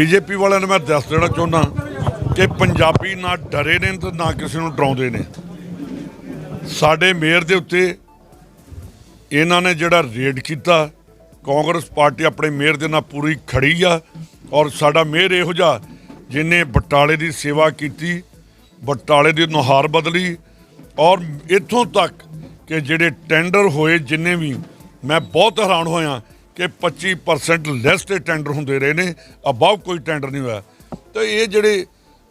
BJP ਵਾਲਿਆਂ ਨੂੰ ਮੈਂ ਦੱਸ ਦੇਣਾ ਚਾਹੁੰਦਾ ਕਿ ਪੰਜਾਬੀ ਨਾ ਡਰੇ ਨੇ ਤੇ ਨਾ ਕਿਸੇ ਨੂੰ ਡਰਾਉਂਦੇ ਨੇ। ਸਾਡੇ ਮੇਅਰ ਦੇ ਉੱਤੇ ਇਹਨਾਂ ਨੇ ਜਿਹੜਾ ਰੇਡ ਕੀਤਾ, ਕਾਂਗਰਸ ਪਾਰਟੀ ਆਪਣੇ ਮੇਅਰ ਦੇ ਨਾਲ ਪੂਰੀ ਖੜੀ ਆ ਔਰ ਸਾਡਾ ਮੇਅਰ ਇਹੋ ਜਿਹਾ ਜਿਨੇ ਬਟਾਲੇ ਦੀ ਸੇਵਾ ਕੀਤੀ, ਬਟਾਲੇ ਦੀ ਨੁਹਾਰ ਬਦਲੀ ਔਰ ਇੱਥੋਂ ਤੱਕ ਕਿ ਜਿਹੜੇ ਟੈਂਡਰ ਹੋਏ ਜਿੰਨੇ ਵੀ, ਮੈਂ ਬਹੁਤ ਹੈਰਾਨ ਹੋਇਆ ਕਿ 25% ਲੈਸ ਤੇ ਟੈਂਡਰ ਹੁੰਦੇ ਰਹੇ ਨੇ ਅਬਵ ਕੋਈ ਟੈਂਡਰ ਨਹੀਂ ਹੋਇਆ। ਤੇ ਇਹ ਜਿਹੜੇ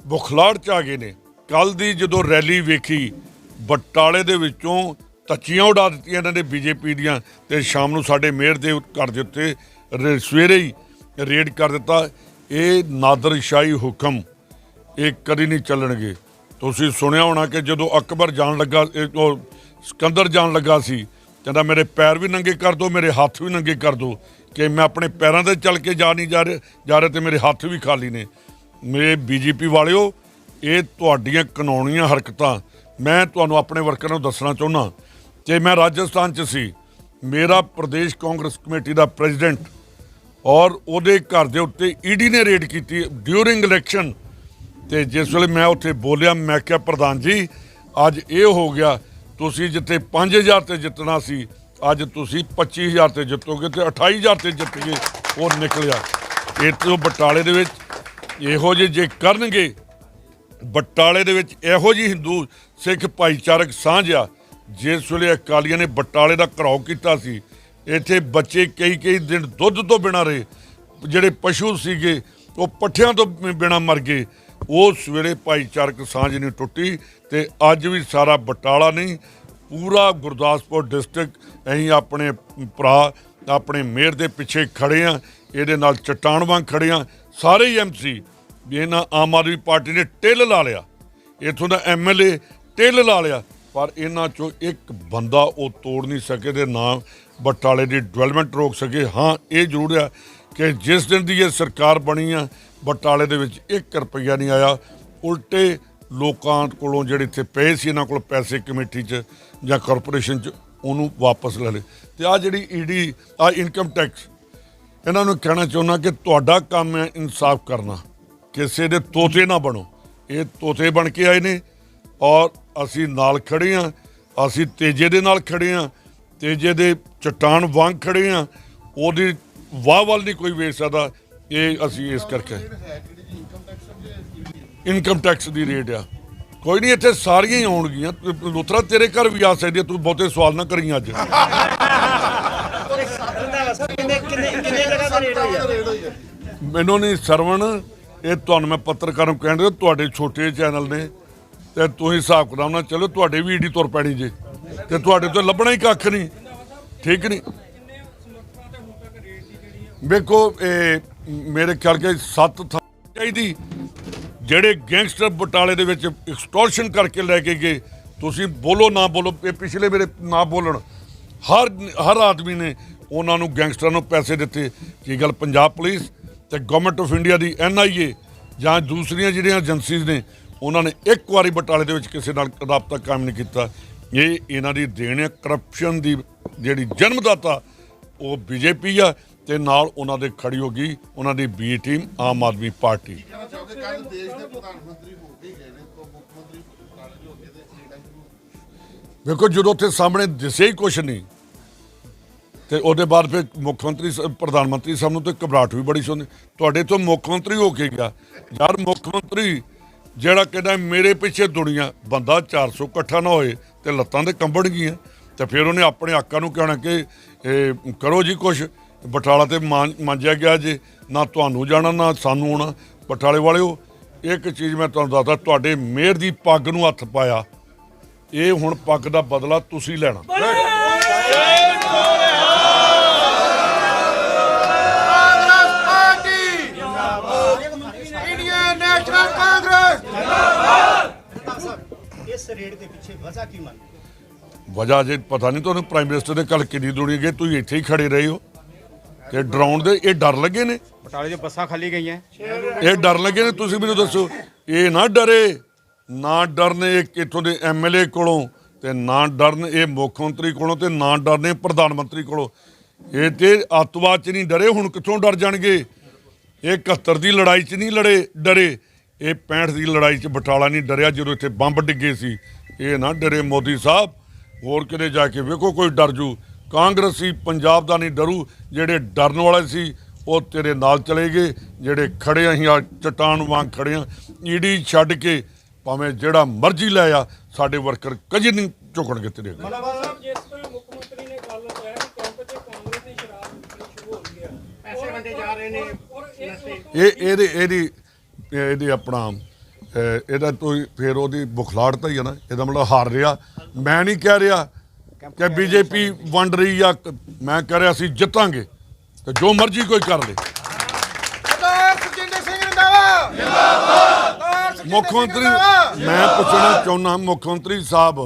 ਬੁਖਲਾੜ ਚ ਆ ਗਏ ਨੇ ਕੱਲ ਦੀ ਜਦੋਂ ਰੈਲੀ ਵੇਖੀ, ਬਟਾਲੇ ਦੇ ਵਿੱਚੋਂ ਤੱਚੀਆਂ ਉਡਾ ਦਿੱਤੀਆਂ ਇਹਨਾਂ ਨੇ ਬੀਜੇਪੀ ਦੀਆਂ ਤੇ ਸ਼ਾਮ ਨੂੰ ਸਾਡੇ ਮੇਅਰ ਦੇ ਘਰ ਦੇ ਉੱਤੇ ਰੇ- ਸਵੇਰੇ ਹੀ ਰੇਡ ਕਰ ਦਿੱਤਾ। ਇਹ ਨਾਦਰਸ਼ਾਹੀ ਹੁਕਮ ਇਹ ਕਦੀ ਨਹੀਂ ਚੱਲਣਗੇ। ਤੁਸੀਂ ਸੁਣਿਆ ਹੋਣਾ ਕਿ ਜਦੋਂ ਅਕਬਰ ਜਾਣ ਲੱਗਾ, ਇਹ ਉਹ ਸਿਕੰਦਰ ਜਾਣ ਲੱਗਾ ਸੀ ਕਹਿੰਦਾ ਮੇਰੇ ਪੈਰ ਵੀ ਨੰਗੇ ਕਰ ਦਿਓ ਮੇਰੇ ਹੱਥ ਵੀ ਨੰਗੇ ਕਰ ਦਿਓ ਕਿ ਮੈਂ ਆਪਣੇ ਪੈਰਾਂ ਤੇ ਚੱਲ ਕੇ ਜਾ ਨਹੀਂ ਜਾ ਰਿਹਾ ਜਾ ਰਿਹਾ ਤੇ ਮੇਰੇ ਹੱਥ ਵੀ ਖਾਲੀ ਨੇ। ਮੇਰੇ ਬੀਜੇਪੀ ਵਾਲਿਓ, ਇਹ ਤੁਹਾਡੀਆਂ ਕਾਨੂੰਨੀਆਂ ਹਰਕਤਾਂ, ਮੈਂ ਤੁਹਾਨੂੰ ਆਪਣੇ ਵਰਕਰਾਂ ਨੂੰ ਦੱਸਣਾ ਚਾਹੁੰਦਾ। ਕਿ ਮੈਂ ਰਾਜਸਥਾਨ 'ਚ ਸੀ, ਮੇਰਾ ਪ੍ਰਦੇਸ਼ ਕਾਂਗਰਸ ਕਮੇਟੀ ਦਾ ਪ੍ਰੈਜ਼ੀਡੈਂਟ ਔਰ ਉਹਦੇ ਘਰ ਦੇ ਉੱਤੇ ਈਡੀ ਨੇ ਰੇਡ ਕੀਤੀ ਡਿਊਰਿੰਗ ਇਲੈਕਸ਼ਨ। ਤੇ ਜਿਸ ਵੇਲੇ ਮੈਂ ਉੱਥੇ ਬੋਲਿਆ, ਮੈਂ ਕਿਹਾ, ਪ੍ਰਧਾਨ ਜੀ, ਅੱਜ ਇਹ ਹੋ ਗਿਆ ਤੁਸੀਂ ਜਿੱਥੇ 5000 ਤੇ ਜਿੱਤਣਾ ਸੀ, ਅੱਜ ਤੁਸੀਂ 25000 ਤੇ ਜਿੱਤੋਗੇ ਤੇ 28000 ਤੇ ਜਿੱਤ ਗਏ ਉਹ ਨਿਕਲਿਆ। ਇੱਥੋਂ ਬਟਾਲੇ ਦੇ ਵਿੱਚ ਇਹੋ ਜਿਹੇ ਜੇ ਕਰਨਗੇ, ਬਟਾਲੇ ਦੇ ਵਿੱਚ ਇਹੋ ਜਿਹੀ ਹਿੰਦੂ ਸਿੱਖ ਭਾਈਚਾਰਕ ਸਾਂਝ ਆ, ਜਿਸ ਵੇਲੇ ਅਕਾਲੀਆਂ ਨੇ ਬਟਾਲੇ ਦਾ ਘਰਾਓ ਕੀਤਾ ਸੀ, ਇੱਥੇ ਬੱਚੇ ਕਈ ਕਈ ਦਿਨ ਦੁੱਧ ਤੋਂ ਬਿਨਾਂ ਰਹੇ, ਜਿਹੜੇ ਪਸ਼ੂ ਸੀਗੇ, ਉਹ ਪੱਠਿਆਂ ਤੋਂ ਬਿਨਾਂ ਮਰ ਗਏ, ਉਸ ਵੇਲੇ ਭਾਈਚਾਰਕ ਸਾਂਝ ਨਹੀਂ ਟੁੱਟੀ ਤੇ ਅੱਜ ਵੀ ਸਾਰਾ ਬਟਾਲਾ ਨਹੀਂ ਪੂਰਾ ਗੁਰਦਾਸਪੁਰ ਡਿਸਟ੍ਰਿਕਟ ਅਸੀਂ ਆਪਣੇ ਭਰਾ, ਆਪਣੇ ਮੇਅਰ ਦੇ ਪਿੱਛੇ ਖੜੇ ਆ, ਇਹਦੇ ਨਾਲ ਚਟਾਨ ਵਾਂਗ ਖੜੇ ਆ। ਸਾਰੇ ਹੀ ਐਮਸੀ ਵੀ ਇਹਨਾਂ ਆਮ ਆਦਮੀ ਪਾਰਟੀ ਨੇ ਟਿੱਲ ਲਾ ਲਿਆ। ਇੱਥੋਂ ਦਾ ਐਮਐਲਏ ਟਿੱਲ ਲਾ ਲਿਆ। ਪਰ ਇਹਨਾਂ ਚੋਂ ਇੱਕ ਬੰਦਾ ਉਹ ਤੋੜ ਨਹੀਂ ਸਕੇ ਤੇ ਨਾ ਬਟਾਲੇ ਦੀ ਡਿਵੈਲਪਮੈਂਟ ਰੋਕ ਸਕੇ। ਹਾਂ, ਇਹ ਜ਼ਰੂਰ ਆ ਕਿ ਜਿਸ ਦਿਨ ਦੀ ਇਹ ਸਰਕਾਰ ਬਣੀ ਆ, ਬਟਾਲੇ ਦੇ ਵਿੱਚ 1 ਰੁਪਈਆ ਨਹੀਂ ਆਇਆ। ਉਲਟੇ ਲੋਕਾਂ ਕੋਲੋਂ ਜਿਹੜੇ ਇੱਥੇ ਪਏ ਸੀ, ਇਹਨਾਂ ਕੋਲ ਪੈਸੇ ਕਮੇਟੀ 'ਚ ਜਾਂ ਕਾਰਪੋਰੇਸ਼ਨ 'ਚ, ਉਹਨੂੰ ਵਾਪਸ ਲੈ ਲਏ। ਤੇ ਆ ਜਿਹੜੀ ਈਡੀ ਆ ਇਨਕਮ ਟੈਕਸ ਇਹਨਾਂ ਨੂੰ ਕਹਿਣਾ ਚਾਹੁੰਦਾ ਕਿ ਤੁਹਾਡਾ ਕੰਮ ਹੈ ਇਨਸਾਫ ਕਰਨਾ। ਕਿਸੇ ਦੇ ਤੋਤੇ ਨਾ ਬਣੋ। ਇਹ ਤੋਤੇ ਬਣ ਕੇ ਆਏ ਨੇ ਔਰ ਅਸੀਂ ਨਾਲ ਖੜੇ ਆ ਅਸੀਂ ਤੇਜੇ ਦੇ ਨਾਲ ਖੜੇ ਆ ਤੇਜੇ ਦੇ ਚਟਾਨ ਵਾਂਗ ਖੜੇ ਆ ਉਹਦੀ ਵਾਹ ਵੱਲ ਨਹੀਂ ਕੋਈ ਵੇਚ ਸਕਦਾ ਇਹ ਅਸੀਂ ਇਸ ਕਰਕੇ ਇਨਕਮ ਟੈਕਸ ਦੀ ਰੇਟ ਆ। ਕੋਈ ਨਹੀਂ ਇੱਥੇ ਸਾਰੀਆਂ ਹੀ ਆਉਣਗੀਆਂ। ਲੁਤਰਾ ਤੇਰੇ ਘਰ ਵੀ ਆ ਸਕਦੀ ਤੂੰ ਬਹੁਤੇ ਸਵਾਲ ਨਾ ਕਰੀ ਅੱਜ। ਮੈਨੂੰ ਨਹੀਂ ਸਰਵਣ ਇਹ ਤੁਹਾਨੂੰ ਮੈਂ ਪੱਤਰਕਾਰ ਨੂੰ ਕਹਿਣ ਦੇ ਤੁਹਾਡੇ ਛੋਟੇ ਚੈਨਲ ਨੇ ਤੇ ਤੁਸੀਂ ਹਿਸਾਬ ਕਰਾਉ ਨਾ ਚਲੋ ਤੁਹਾਡੇ ਵੀ ਈਡੀ ਤੁਰ ਪੈਣੀ ਜੇ। ਤੇ ਤੁਹਾਡੇ ਤੋਂ ਲੱਭਣਾ ਹੀ ਕੱਖ ਨਹੀਂ ਠੀਕ ਨਹੀਂ ਵੇਖੋ ਇਹ ਮੇਰੇ ਖਿਆਲ ਕੇ ਸੱਤ ਥਾਂ ਚਾਹੀਦੀ। ਜਿਹੜੇ ਗੈਂਗਸਟਰ ਬਟਾਲੇ ਦੇ ਵਿੱਚ ਐਕਸਟੋਰਸ਼ਨ ਕਰਕੇ ਲੈ ਕੇ ਗਏ, ਤੁਸੀਂ ਬੋਲੋ ਨਾ ਬੋਲੋ, ਇਹ ਪਿਛਲੇ ਮੇਰੇ ਨਾ ਬੋਲਣ। ਹਰ ਹਰ ਆਦਮੀ ਨੇ ਉਹਨਾਂ ਨੂੰ ਗੈਂਗਸਟਰਾਂ ਨੂੰ ਪੈਸੇ ਦਿੱਤੇ। ਕੀ ਗੱਲ ਪੰਜਾਬ ਪੁਲਿਸ ਤੇ ਗਵਰਨਮੈਂਟ ਆਫ ਇੰਡੀਆ ਦੀ ਐਨਆਈਏ ਜਾਂ ਦੂਸਰੀਆਂ ਜਿਹੜੀਆਂ ਏਜੰਸੀਜ਼ ਨੇ, ਉਹਨਾਂ ਨੇ ਇੱਕ ਵਾਰੀ ਬਟਾਲੇ ਦੇ ਵਿੱਚ ਕਿਸੇ ਨਾਲ ਰਾਬਤਾ ਕਾਇਮ ਨਹੀਂ ਕੀਤਾ। ਇਹ ਇਹਨਾਂ ਦੀ ਦੇਣ ਹੈ। ਕਰਪਸ਼ਨ ਦੀ ਜਿਹੜੀ ਜਨਮਦਾਤਾ, ਉਹ ਬੀਜੇਪੀ ਆ। ਤੇ ਨਾਲ ਉਹਨਾਂ ਦੇ ਖੜੀ ਹੋ ਗਈ ਉਹਨਾਂ ਦੀ B team, Aam Aadmi party. ਚਾਹੁੰਦੇ ਕੱਲ ਦੇਸ਼ ਦੇ ਪ੍ਰਧਾਨ ਮੰਤਰੀ ਹੋ ਕੇ ਗਏ ਨੇ ਤੋਂ ਮੁੱਖ ਮੰਤਰੀ ਬਟਾਲੇ ਹੋ ਗਏ ਤੇ ਵੇਖੋ, ਜਦੋਂ ਉੱਥੇ ਸਾਹਮਣੇ ਦਿਸੇ ਹੀ ਕੁਛ ਨਹੀਂ, ਤੇ ਉਹਦੇ ਬਾਅਦ ਫਿਰ ਮੁੱਖ ਮੰਤਰੀ ਸ- ਪ੍ਰਧਾਨ ਮੰਤਰੀ ਸਾਹਿਬ ਨੂੰ ਤੇ ਘਬਰਾਹਟ ਵੀ ਬੜੀ ਸੁਣਦੀ ਤੁਹਾਡੇ ਤੋਂ ਮੁੱਖ ਮੰਤਰੀ ਹੋ ਕੇ ਗਿਆ। ਯਾਰ, ਮੁੱਖ ਮੰਤਰੀ ਜਿਹੜਾ ਕਹਿੰਦਾ ਮੇਰੇ ਪਿੱਛੇ ਦੁਨੀਆ, ਬੰਦਾ 400 ਇਕੱਠਾ ਨਾ ਹੋਏ ਤੇ ਲੱਤਾਂ ਤੇ ਕੰਬਣ ਗਈਆਂ। ਤੇ ਫਿਰ ਉਹਨੇ ਆਪਣੇ ਆਕਾ ਨੂੰ ਕਹਿਣਾ ਕਿ, ਇਹ, ਕਰੋ ਜੀ ਕੁਛ। ਬਟਾਲਾ ਤੇ ਮਾਂਜਿਆ ਗਿਆ ਜੇ ਨਾ ਤੁਹਾਨੂੰ ਜਾਣਾ ਨਾ ਸਾਨੂੰ ਆਉਣਾ। ਬਟਾਲੇ ਵਾਲਿਓ ਇੱਕ ਚੀਜ਼ ਮੈਂ ਤੁਹਾਨੂੰ ਦੱਸਦਾ ਤੁਹਾਡੇ ਮੇਅਰ ਦੀ ਪੱਗ ਨੂੰ ਹੱਥ ਪਾਇਆ। ਇਹ ਹੁਣ ਪੱਗ ਦਾ ਬਦਲਾ ਤੁਸੀਂ ਲੈਣਾ। ਇਸ ਰੇਟ ਦੇ ਪਿੱਛੇ ਵਜ੍ਹਾ ਕੀ ਮੰਨ ਵਜ੍ਹਾ ਜੇ ਪਤਾ ਨਹੀਂ ਤੁਹਾਨੂੰ ਪ੍ਰਾਈਮ ਮਿਨਿਸਟਰ ਦੇ ਕੱਲ ਕਿੰਨੀ ਦੁਨੀ ਗਏ ਤੁਸੀਂ ਇੱਥੇ ਹੀ ਖੜੇ ਰਹੇ ਹੋ। ਤੇ ਡਰਾਉਣ ਦੇ ਇਹ ਡਰ ਲੱਗੇ ਨੇ। ਬਟਾਲੇ 'ਚ ਬੱਸਾਂ ਖਾਲੀ ਗਈਆਂ। ਇਹ ਡਰ ਲੱਗੇ ਨੇ ਤੁਸੀਂ ਮੈਨੂੰ ਦੱਸੋ ਇਹ ਨਾ ਡਰੇ ਨਾ ਡਰਨ ਇਹ ਇੱਥੋਂ ਦੇ ਐਮਐਲਏ ਕੋਲੋਂ ਤੇ ਨਾ ਡਰਨ ਇਹ ਮੁੱਖ ਮੰਤਰੀ ਕੋਲੋਂ ਤੇ ਨਾ ਡਰਨੇ ਪ੍ਰਧਾਨ ਮੰਤਰੀ ਕੋਲੋਂ। ਇਹ ਤੇ ਅੱਤਵਾਦ ਚ ਨਹੀਂ ਡਰੇ ਹੁਣ ਕਿੱਥੋਂ ਡਰ ਜਾਣਗੇ? ਇਹ 71 ਦੀ ਲੜਾਈ 'ਚ ਨਹੀਂ ਲੜੇ ਡਰੇ। ਇਹ 65 ਦੀ ਲੜਾਈ 'ਚ ਬਟਾਲਾ ਨਹੀਂ ਡਰਿਆ ਜਦੋਂ ਇੱਥੇ ਬੰਬ ਡਿੱਗੇ ਸੀ। ਇਹ ਨਾ ਡਰੇ ਮੋਦੀ ਸਾਹਿਬ ਹੋਰ ਕਿਤੇ ਜਾ ਕੇ ਵੇਖੋ ਕੋਈ ਡਰ ਜੂ। ਕਾਂਗਰਸੀ ਪੰਜਾਬ ਦਾ ਨਹੀਂ ਡਰੂ ਜਿਹੜੇ ਡਰਨ ਵਾਲੇ ਸੀ ਉਹ ਤੇਰੇ ਨਾਲ ਚਲੇ ਗਏ ਜਿਹੜੇ ਖੜੇ ਅਸੀਂ ਆ ਚਟਾਨ ਵਾਂਗ ਖੜੇ ਆ। ਈਡੀ ਛੱਡ ਕੇ ਭਾਵੇਂ ਜਿਹੜਾ ਮਰਜ਼ੀ ਲੈ ਆ ਸਾਡੇ ਵਰਕਰ ਕਦੀ ਨਹੀਂ ਝੁਕਣਗੇ ਤੇਰੇ ਅੱਗੇ। ਹੋ ਹੈ ਇਹ ਇਹਦੇ ਇਹਦੀ ਇਹਦੀ ਆਪਣਾ ਇਹਦਾ ਕੋਈ ਫਿਰ ਉਹਦੀ ਬੁਖਲਾੜ ਤਾਂ ਹੀ ਆ ਨਾ ਇਹਦਾ ਮਤਲਬ ਹਾਰ ਰਿਹਾ। ਮੈਂ ਨਹੀਂ ਕਹਿ ਰਿਹਾ ਕਿ ਬੀਜੇਪੀ ਵੰਡ ਰਹੀ ਆ ਮੈਂ ਕਹਿ ਰਿਹਾ ਅਸੀਂ ਜਿੱਤਾਂਗੇ ਤੇ ਜੋ ਮਰਜ਼ੀ ਕੋਈ ਕਰ ਲੇ। ਮੁੱਖ ਮੰਤਰੀ ਮੈਂ ਪੁੱਛਣਾ ਚਾਹੁੰਦਾ ਮੁੱਖ ਮੰਤਰੀ ਸਾਹਿਬ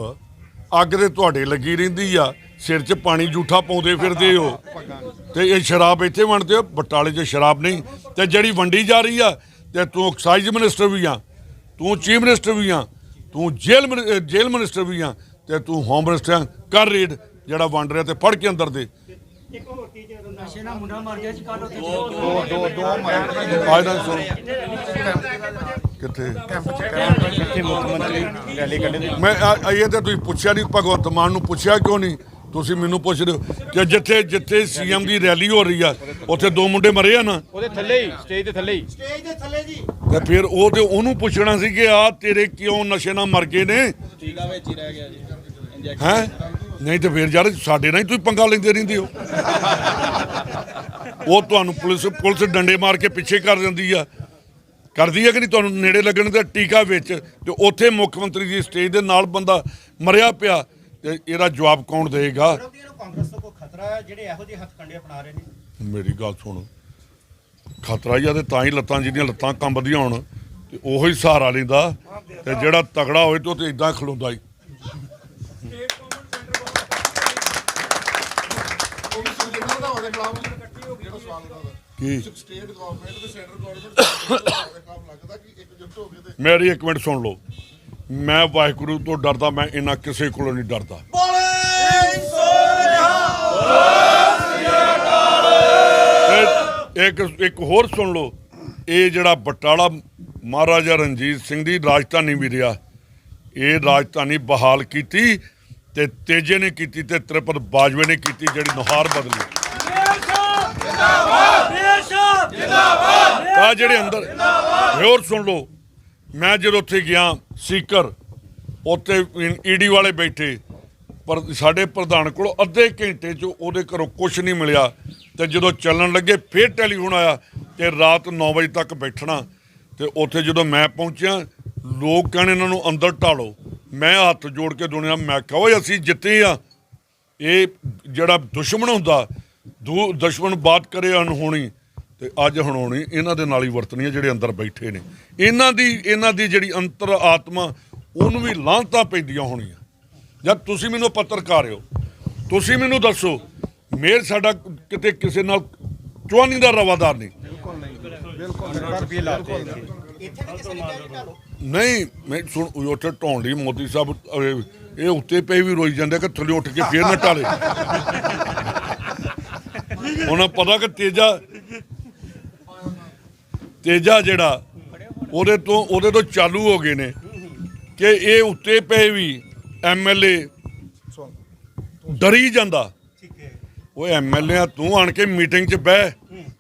ਅੱਗ ਦੇ ਤੁਹਾਡੇ ਲੱਗੀ ਰਹਿੰਦੀ ਆ ਸਿਰ 'ਚ ਪਾਣੀ ਝੂਠਾ ਪਾਉਂਦੇ ਫਿਰਦੇ ਹੋ ਤੇ ਇਹ ਸ਼ਰਾਬ ਇੱਥੇ ਵੰਡਦੇ ਹੋ? ਬਟਾਲੇ 'ਚ ਸ਼ਰਾਬ ਨਹੀਂ ਤੇ ਜਿਹੜੀ ਵੰਡੀ ਜਾ ਰਹੀ ਆ ਤੇ ਤੂੰ ਐਕਸਾਈਜ਼ ਮਿਨਿਸਟਰ ਵੀ ਆ ਤੂੰ ਚੀਫ ਮਿਨਿਸਟਰ ਵੀ ਆ ਤੂੰ ਜੇਲ੍ਹ ਜੇਲ੍ਹ ਮਿਨਿਸਟਰ ਵੀ ਆ ਤੇ ਤੂੰ ਹੋਮ ਮਿਨਿਸਟਰ ਆ ਕਰ ਰੇਡ ਜਿਹੜਾ ਵੰਡ ਰਿਹਾ ਤੇ ਫੜ ਕੇ ਅੰਦਰ ਦੇ। ਅੱਜ ਦਾ ਸੁਣ। ਕਿੱਥੇ ਕਿੱਥੇ? ਮੁੱਖ ਮੰਤਰੀ ਰੈਲੀ ਕੱਢਦੇ ਮੈਂ ਆ- ਆ ਇਹ ਤਾਂ ਤੁਸੀਂ ਪੁੱਛਿਆ ਨਹੀਂ ਭਗਵੰਤ ਮਾਨ ਨੂੰ ਪੁੱਛਿਆ ਕਿਉਂ ਨਹੀਂ? ਤੁਸੀਂ ਮੈਨੂੰ ਪੁੱਛ ਰਹੇ ਹੋ ਕਿ ਜਿੱਥੇ ਜਿੱਥੇ ਸੀਐਮ ਦੀ ਰੈਲੀ ਹੋ ਰਹੀ ਆ ਉੱਥੇ ਦੋ ਮੁੰਡੇ ਮਰੇ ਆ ਨਾ? ਉਹਦੇ ਥੱਲੇ ਹੀ ਸਟੇਜ ਦੇ ਥੱਲੇ ਹੀ। ਸਟੇਜ ਦੇ ਥੱਲੇ ਜੀ। ਤੇ ਫਿਰ ਉਹ ਤੇ ਉਹਨੂੰ ਪੁੱਛਣਾ ਸੀ ਕਿ ਆ ਤੇਰੇ ਕਿਉਂ ਨਸ਼ੇ ਨਾਲ ਮਰ ਗਏ ਨੇ? ਟੀਕਾ ਵਿੱਚ ਹੀ ਰਹਿ ਗਿਆ ਜੀ। ਹੈ? ਨਹੀਂ ਤੇ ਫਿਰ ਯਾਰ ਸਾਡੇ ਨਾਲ ਹੀ ਤੁਸੀਂ ਪੰਗਾ ਲੈਂਦੇ ਰਹਿੰਦੇ ਹੋ। ਉਹ ਤੁਹਾਨੂੰ ਪੁਲਿਸ ਪੁਲਿਸ ਡੰਡੇ ਮਾਰ ਕੇ ਪਿੱਛੇ ਕਰ ਦਿੰਦੀ ਆ। ਕਰਦੀ ਆ ਕਿ ਨਹੀਂ? ਤੁਹਾਨੂੰ ਨੇੜੇ ਲੱਗਣ ਦਾ ਟੀਕਾ ਵਿੱਚ ਤੇ ਉੱਥੇ ਮੁੱਖ ਮੰਤਰੀ ਦੀ ਸਟੇਜ ਦੇ ਨਾਲ ਬੰਦਾ ਮਰਿਆ ਪਿਆ ਤੇ ਇਹਦਾ ਜਵਾਬ ਕੌਣ ਦੇਗਾ ਵਿਰੋਧੀਆਂ ਨੂੰ ਕਾਂਗਰਸ ਤੋਂ ਕੋਈ ਖਤਰਾ ਹੈ ਜਿਹੜੇ ਇਹੋ ਜਿਹੇ ਹੱਥਕੰਡੇ ਅਪਣਾ ਰਹੇ ਨੇ? ਮੇਰੀ ਗੱਲ ਸੁਣ। ਖਤਰਾ ਹੀ ਆ ਤੇ ਤਾਂ ਹੀ ਲੱਤਾਂ ਜਿਹਦੀਆਂ ਲੱਤਾਂ ਕੰਬਦੀਆਂ ਹੋਣ ਤੇ ਉਹੋ ਹੀ ਸਹਾਰਾ ਲੈਂਦਾ ਤੇ ਜਿਹੜਾ ਤਗੜਾ ਹੋਏ ਤੇ ਉਹ ਤੇ ਇਦਾਂ ਖਲੋਂਦਾ ਹੀ ਉਹ ਵੀ ਸੁਖਜਿੰਦਰ ਦਾ ਉਹਦੇ ਖਿਲਾਫ ਜਿਹੜਾ ਸਵਾਲ ਉਹਨਾਂ ਦਾ ਕੀ ਸਟੇਟ ਗਵਰਨਮੈਂਟ ਤੇ ਸੈਂਟਰ ਗਵਰਨਮੈਂਟ ਦਾ ਕੰਮ ਲੱਗਦਾ ਕਿ ਇਕਜੁੱਟ ਹੋ ਕੇ ਤੇ ਮੇਰੀ ਇੱਕ ਮਿੰਟ ਸੁਣ ਲਓ। ਮੈਂ ਵਾਹਿਗੁਰੂ ਤੋਂ ਡਰਦਾ ਮੈਂ ਇਹਨਾਂ ਕਿਸੇ ਕੋਲੋਂ ਨਹੀਂ ਡਰਦਾ। ਇੱਕ ਇੱਕ ਹੋਰ ਸੁਣ ਲਓ। ਇਹ ਜਿਹੜਾ ਬਟਾਲਾ ਮਹਾਰਾਜਾ ਰਣਜੀਤ ਸਿੰਘ ਦੀ ਰਾਜਧਾਨੀ ਵੀ ਰਿਹਾ ਇਹ ਰਾਜਧਾਨੀ ਬਹਾਲ ਕੀਤੀ ਤੇ ਤੇਜੇ ਨੇ ਕੀਤੀ ਤੇ ਤ੍ਰਿਪਤ ਬਾਜਵੇ ਨੇ ਕੀਤੀ ਜਿਹੜੀ ਨੁਹਾਰ ਬਦਲੀ। ਆ ਜਿਹੜੇ ਅੰਦਰ, ਹੋਰ ਸੁਣ ਲਓ, ਮੈਂ ਜਦੋਂ ਉੱਥੇ ਗਿਆ ਸੀਕਰ ਉੱਥੇ ਈਡੀ ਵਾਲੇ ਬੈਠੇ, ਪਰ ਸਾਡੇ ਪ੍ਰਧਾਨ ਕੋਲ ਅੱਧੇ ਘੰਟੇ 'ਚ ਉਹਦੇ ਘਰੋਂ ਕੁਝ ਨਹੀਂ ਮਿਲਿਆ। ਤੇ ਜਦੋਂ ਚੱਲਣ ਲੱਗੇ, ਫੇਰ ਟੈਲੀਫੋਨ ਆਇਆ ਤੇ ਰਾਤ 9 ਵਜੇ ਤੱਕ ਬੈਠਣਾ। ਤੇ ਉੱਥੇ ਜਦੋਂ ਮੈਂ ਪਹੁੰਚਿਆ, ਲੋਕ ਕਹਿਣ ਇਹਨਾਂ ਨੂੰ ਅੰਦਰ ਢਾਲੋ। ਮੈਂ ਹੱਥ ਜੋੜ ਕੇ ਦੁਨੀਆ, ਮੈਂ ਕਿਹਾ, ਓਏ, ਅਸੀਂ ਜਿੱਤੇ ਆ। ਇਹ ਜਿਹੜਾ ਦੁਸ਼ਮਣ ਹੁੰਦਾ, ਦੂ, ਦੁਸ਼ਮਣ ਬਾਤ ਕਰੇ ਅਨਹੋਣੀ ਤੇ ਅੱਜ ਹਣੋਣੀ ਇਹਨਾਂ ਦੇ ਨਾਲ ਹੀ ਵਰਤਣੀ ਆ ਜਿਹੜੇ ਅੰਦਰ ਬੈਠੇ ਨੇ। ਇਹਨਾਂ ਦੀ ਇਹਨਾਂ ਦੀ ਜਿਹੜੀ ਅੰਤਰ ਆਤਮਾ ਉਹਨੂੰ ਵੀ ਲਾਂਤਾਂ ਪੈਂਦੀਆਂ ਹੋਣੀਆਂ। ਜਦ ਤੁਸੀਂ ਮੈਨੂੰ ਪੱਤਰਕਾਰ ਹੋ ਤੁਸੀਂ ਮੈਨੂੰ ਦੱਸੋ ਮੇਰ ਸਾਡਾ ਕਿਤੇ ਕਿਸੇ ਨਾਲ ਚੁਆਨੀ ਦਾ ਰਵਾਦਾਰ ਨਹੀਂ। ਕਹਿ ਨਹੀਂ ਮੈਂ ਸੁਣ ਉੱਥੇ ਢਾਉਣ ਲਈ ਮੋਦੀ ਸਾਹਿਬ ਇਹ ਉੱਤੇ ਪਏ ਵੀ ਰੋਈ ਜਾਂਦੇ ਕਿ ਥੱਲੇ ਉੱਠ ਕੇ ਫੇਰ ਨਾ ਢਾਲੇ ਉਹਨਾਂ ਪਤਾ ਕਿ ਤੇਜਾ ਤੇਜਾ ਜਿਹੜਾ, ਉਹਦੇ ਤੋਂ ਉਹਦੇ ਤੋਂ ਚਾਲੂ ਹੋ ਗਏ ਨੇ। ਕਿ ਇਹ ਉੱਤੇ ਪਏ ਵੀ ਐਮਐਲਏ ਡਰੀ ਜਾਂਦਾ। ਠੀਕ ਹੈ ਉਹ ਐਮਐਲਏ ਆ ਤੂੰ ਆਣ ਕੇ ਮੀਟਿੰਗ 'ਚ ਬਹਿ,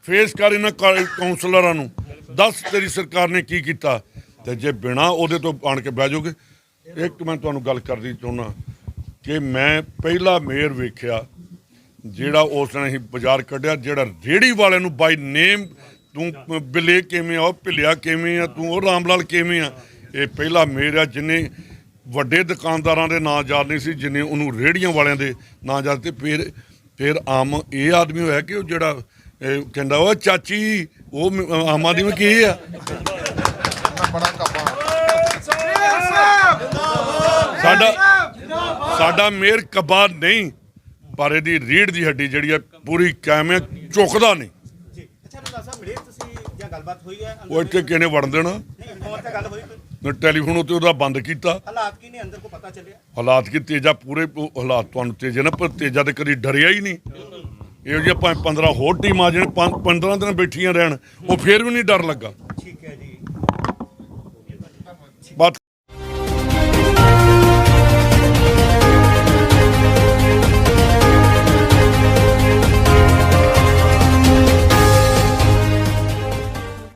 ਫੇਸ ਕਰ ਇਹਨਾਂ ਕਾ- ਕਾਉਂਸਲਰਾਂ ਨੂੰ। ਦੱਸ ਤੇਰੀ ਸਰਕਾਰ ਨੇ ਕੀ ਕੀਤਾ। ਤੇ ਜੇ ਬਿਨਾ ਉਹਦੇ ਤੋਂ ਆਣ ਕੇ ਬਹਿ ਜਾਓਗੇ, ਇੱਕ ਮੈਂ ਤੁਹਾਨੂੰ ਗੱਲ ਕਰਦੀ ਚਾਹੁੰਦਾ ਕਿ ਮੈਂ ਪਹਿਲਾ ਮੇਅਰ ਵੇਖਿਆ, ਜਿਹੜਾ ਉਸ ਨੇ ਅਸੀਂ ਬਾਜ਼ਾਰ ਕੱਢਿਆ, ਜਿਹੜਾ ਰੇੜੀ ਵਾਲਿਆਂ ਨੂੰ ਬਾਈ ਨੇਮ ਤੂੰ ਬਿੱਲੇ ਕਿਵੇਂ ਆ, ਉਹ ਭਿੱਲਿਆ ਕਿਵੇਂ ਆ, ਤੂੰ ਉਹ ਰਾਮ ਲਾਲ ਕਿਵੇਂ ਆ? ਇਹ ਪਹਿਲਾ ਮੇਅਰ ਆ ਜਿਹਨੇ ਵੱਡੇ ਦੁਕਾਨਦਾਰਾਂ ਦੇ ਨਾਂ ਯਾਦ ਨਹੀਂ ਸੀ, ਜਿੰਨੇ ਉਹਨੂੰ ਰੇੜੀਆਂ ਵਾਲਿਆਂ ਦੇ ਨਾਂ ਯਾਦ ਫਿਰ ਫਿਰ ਆਮ ਇਹ ਆਦਮੀ ਹੋਇਆ ਕਿ ਉਹ ਜਿਹੜਾ, ਇਹ ਕਹਿੰਦਾ ਉਹ ਚਾਚੀ, ਉਹ ਆਮ ਆਦਮੀ ਕੀ ਆ? ਬੜਾ ਕੱਪਾ ਸਾਡਾ ਸਾਡਾ ਮੇਅਰ ਕਬਾ ਨਹੀਂ, ਪਰ ਇਹਦੀ ਰੀੜ ਦੀ ਹੱਡੀ ਜਿਹੜੀ ਆ, ਪੂਰੀ ਕਾਇਮ ਹੈ ਝੁਕਦਾ ਨਹੀਂ। ਉਹ ਇੱਥੇ ਕਿਹਨੇ ਵੜਨ ਦੇਣਾ? ਕੋਈ? ਟੈਲੀਫੋਨ ਉੱਤੇ ਉਹਦਾ ਬੰਦ ਕੀਤਾ। ਹਾਲਾਤ ਕੀ ਨੇ? ਅੰਦਰ ਕੋ ਪਤਾ ਚੱਲਿਆ? ਹਾਲਾਤ ਕੀ? ਤੇਜਾ ਪੂਰੇ ਉਹ ਹਾਲਾਤ ਤੁਹਾਨੂੰ ਤੇਜੇ ਨਾ ਪਰ ਤੇਜਾ ਤੇ ਕਦੀ ਡਰਿਆ ਹੀ ਨਹੀਂ। ਇਹੋ ਜਿਹੀਆਂ ਭਾਵੇਂ 15 ਹੋਰ ਟੀਮਾਂ ਜਿਹੜੇ 15 ਦਿਨ ਬੈਠੀਆਂ ਰਹਿਣ ਉਹ ਫੇਰ ਵੀ ਨਹੀਂ ਡਰ ਲੱਗਾ।